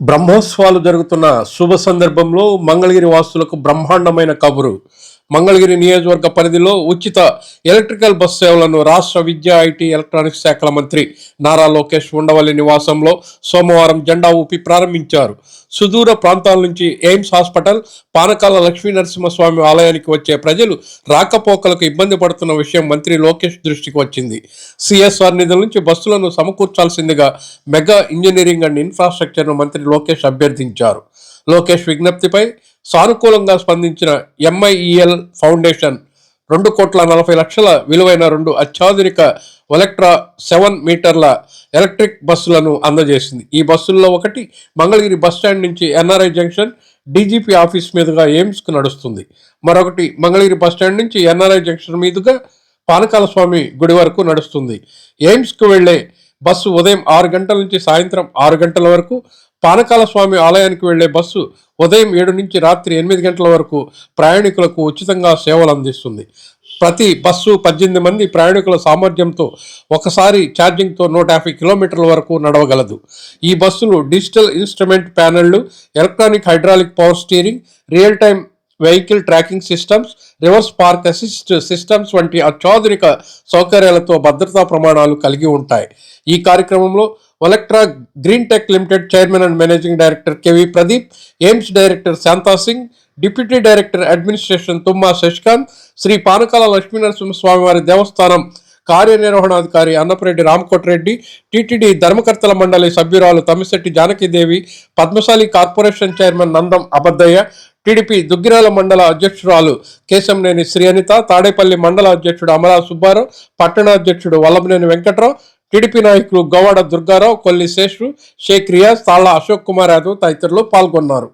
బ్రహ్మోత్సవాలు జరుగుతున్న శుభ సందర్భంలో మంగళగిరి వాసులకు బ్రహ్మాండమైన కబురు. మంగళగిరి నియోజకవర్గ పరిధిలో ఉచిత ఎలక్ట్రికల్ బస్ సేవలను రాష్ట్ర విద్యా ఐటీ ఎలక్ట్రానిక్స్ శాఖల మంత్రి నారా లోకేష్ ఉండవల్లి నివాసంలో సోమవారం జెండా ఊపి ప్రారంభించారు. సుదూర ప్రాంతాల నుంచి ఎయిమ్స్ హాస్పిటల్ పానకాల లక్ష్మీ నరసింహస్వామి ఆలయానికి వచ్చే ప్రజలు రాకపోకలకు ఇబ్బంది పడుతున్న విషయం మంత్రి లోకేష్ దృష్టికి వచ్చింది. సిఎస్ఆర్ నిధుల నుంచి బస్సులను సమకూర్చాల్సిందిగా మెగా ఇంజనీరింగ్ అండ్ ఇన్ఫ్రాస్ట్రక్చర్ను మంత్రి లోకేష్ అభ్యర్థించారు. లోకేష్ విజ్ఞప్తిపై సానుకూలంగా స్పందించిన ఎంఐఈఎల్ ఫౌండేషన్ రెండు కోట్ల నలభై లక్షల విలువైన రెండు అత్యాధునిక ఒలెక్ట్రా సెవెన్ మీటర్ల ఎలక్ట్రిక్ బస్సులను అందజేసింది. ఈ బస్సుల్లో ఒకటి మంగళగిరి బస్ స్టాండ్ నుంచి ఎన్ఆర్ఐ జంక్షన్ డీజీపీ ఆఫీస్ మీదుగా ఎయిమ్స్కు నడుస్తుంది. మరొకటి మంగళగిరి బస్ స్టాండ్ నుంచి ఎన్ఆర్ఐ జంక్షన్ మీదుగా పానకాల స్వామి గుడి వరకు నడుస్తుంది. ఎయిమ్స్కు వెళ్ళే బస్సు ఉదయం ఆరు గంటల నుంచి సాయంత్రం ఆరు గంటల వరకు పానకాల స్వామి ఆలయానికి వెళ్ళే బస్సు ఉదయం ఏడు నుంచి రాత్రి ఎనిమిది గంటల వరకు ప్రయాణికులకు ఉచితంగా సేవలు అందిస్తుంది. ప్రతి బస్సు పద్దెనిమిది మంది ప్రయాణికుల సామర్థ్యంతో ఒకసారి ఛార్జింగ్తో నూట యాభై కిలోమీటర్ల వరకు నడవగలదు. ఈ బస్సులు digital instrument ప్యానెళ్ళు electronic hydraulic power steering real time vehicle tracking systems reverse park assist systems వంటి అత్యాధునిక సౌకర్యాలతో భద్రతా ప్రమాణాలు కలిగి ఉంటాయి. ఈ కార్యక్రమంలో Olectra green tech limited chairman and managing director KV Pradeep AIIMS director Shanta Singh deputy director administration Tumma Shashikanth Shri Panakala Lakshminarasimhaswamy వారి దేవస్థానం కార్యనిర్వహణాధికారి అన్నపరెడ్డి రామకోటరెడ్డి టీటీడీ ధర్మకర్తల మండలి సభ్యురాలు Tammisetti Janakidevi Padmashali corporation chairman Nandam Abaddayya TDP Duggirala మండల అధ్యక్షురాలు కేశంనేని శ్రీ అనిత తాడేపల్లి మండల అధ్యక్షుడు అమరా సుబ్బారావు పట్టణ అధ్యక్షుడు వల్లభనేని వెంకట్రావు టీడీపీ నాయకులు గోవాడ దుర్గారావు కొల్లి శేషు షేక్ రియాజ్ తాళ్ళ అశోక్ కుమార్ యాదవ్ తదితరులు పాల్గొన్నారు.